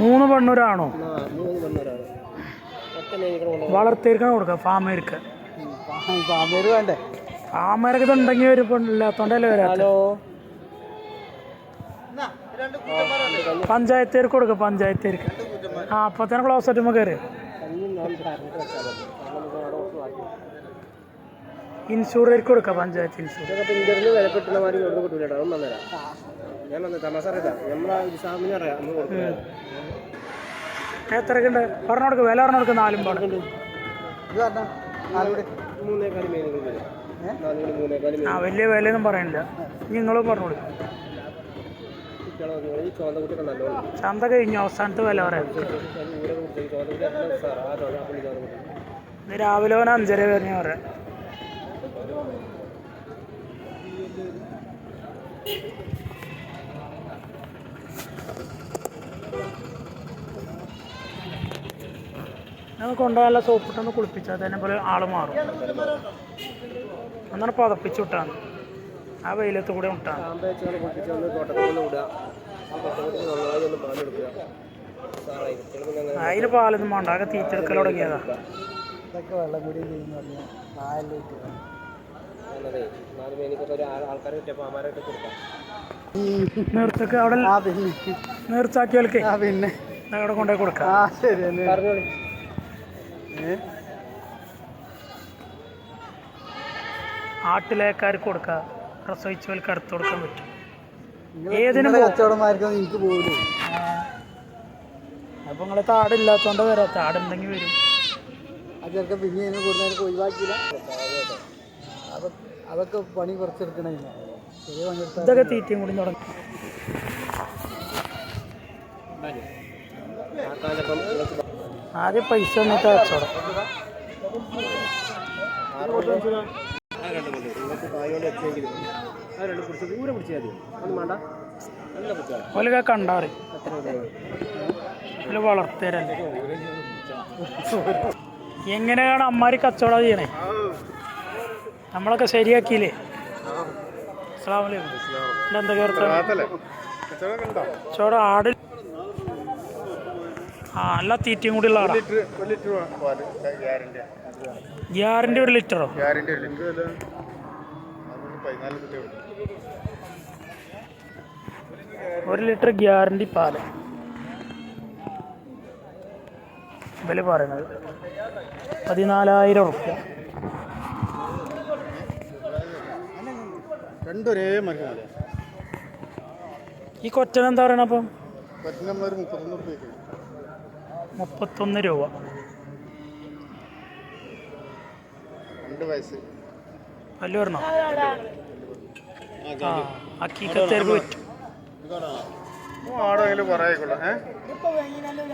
മൂന്ന് നെയ്ക്കണം വളർത്തിയിരിക്കണം കൊടുക്കുക ഫാമേർക്ക്. വേണ്ടേ ഫാമേർക്ക് ഇതുണ്ടെങ്കിൽ ഒരു പെണ്ണില്ലാത്തോണ്ടല്ലേ വരാലോ പഞ്ചായത്തേർക്ക് കൊടുക്കുക പഞ്ചായത്തേർക്ക്. ആ അപ്പൊ തന്നെ ക്ലോസ് ആയിട്ട് കയറി കഞ്ഞി കൊടുക്കാം പഞ്ചായത്ത് ഇൻഷൂർ ഇതൊക്കെ ഇന്റർവ്യൂ വില കിട്ടുന്ന മാതിരി കൊടുത്ത് കിട്ടൂല കേട്ടോ അതൊന്നും തന്നേരാ. ഞാൻ വന്ന് തമാശ അറിയാം നമ്മളെ ഇസാമിന് അറിയാം നമ്മൾ കൊടുക്കുന്നത് എത്രയൊക്കെ ഉണ്ട് പറഞ്ഞു കൊടുക്കും വില പറഞ്ഞു കൊടുക്കും നാലും പാടും. മൂന്നേക്കാൽ വരും മൂന്നേക്കാൽ ആ വലിയ വിലയൊന്നും പറയണില്ല. നിങ്ങളും പറഞ്ഞു കൊടുക്കും. ഈ ചോന്ത കുട്ടിയൊക്കെ നല്ലോണം ചന്ത കഴിഞ്ഞു അവസാനത്തെ വില പറയാം. കുട്ടി പുള്ളി കുട്ടി. രാവിലെ അഞ്ചര വരുന്ന പറയാം. ഞങ്ങൾ കൊണ്ടുപോകാനുള്ള സോപ്പിട്ടൊന്ന് കുളിപ്പിച്ചാൽ തന്നെ പോലെ ആൾ മാറും. ഒന്നാണ് പതപ്പിച്ച് വിട്ടാണ്. ആ വെയിലത്ത് കൂടെ വിട്ടാണ്. അതിൽ പാലൊന്നും വേണ്ട. ആകെ തീറ്റെടുക്കൽ തുടങ്ങിയതാ. ഇതൊക്കെ വെള്ളം കൂടി നാലേ ഒരു ആൾക്കാരെ കിട്ടിയപ്പോൾ കൊടുക്കാം. അവിടെ ആ പിന്നെ. നേർച്ചാക്കിയാൽക്കേ ആ പിന്നെ. അവിടെ കൊണ്ടുപോയി കൊടുക്കാം. ആ ശരി പറഞ്ഞോളി. ആട്ടിലേക്കാർക്ക് കൊടുക്കുക പ്രസവിച്ചവർക്ക് അടുത്ത് കൊടുക്കാൻ പറ്റും. ഏതിനും കച്ചവടമാർക്കും എനിക്ക് പോകില്ല അപ്പൊ നിങ്ങളെ താടില്ലാത്തോണ്ട് വരാം. താടുണ്ടെങ്കിൽ വരും. അതൊക്കെ പിന്നെ കൂടുതൽ ഒഴിവാക്കിയില്ല. അതൊക്കെ പണി കുറച്ചെടുക്കണേ. ചെറിയ പണി എടുത്താൽ ഇതൊക്കെ തീറ്റയും കൂടി തുടങ്ങി. ആദ്യം പൈസ വന്നിട്ട് കച്ചവടം ഓലൊക്കെ കണ്ടാറി ഓൽ എങ്ങനെയാണ് അമ്മാരി കച്ചവടം ചെയ്യണേ? നമ്മളൊക്കെ ശരിയാക്കിയില്ലേ? വർത്താനം? കച്ചവടം ആടിൽ ആ എല്ലാ തീറ്റയും കൂടി ഉള്ള ആടാ ഗ്യാരണ്ടി. ഒരു ലിറ്ററോ? ഒരു ലിറ്റർ ഗ്യാരണ്ടി പാൽ. വില പറയുന്നത് പതിനാലായിരം റുപ്യ രണ്ടൊരേ മരുന്നാണ്. ഈ കൊച്ചൻ എന്താ പറയണ അപ്പം? പറ്റിനമ്മളൊരു മുപ്പത്തൊന്ന് റുപ്യക്ക് മുപ്പത്തൊന്ന് രൂപ. രണ്ട് വയസ്സ്. പല്ല് വരണോ ആ അക്കീക്കത്തേർക്ക് പറ്റും ആടെങ്കിലും കുറേ ആയിക്കോട്ടെ ഏഹ് വാങ്ങിയാലും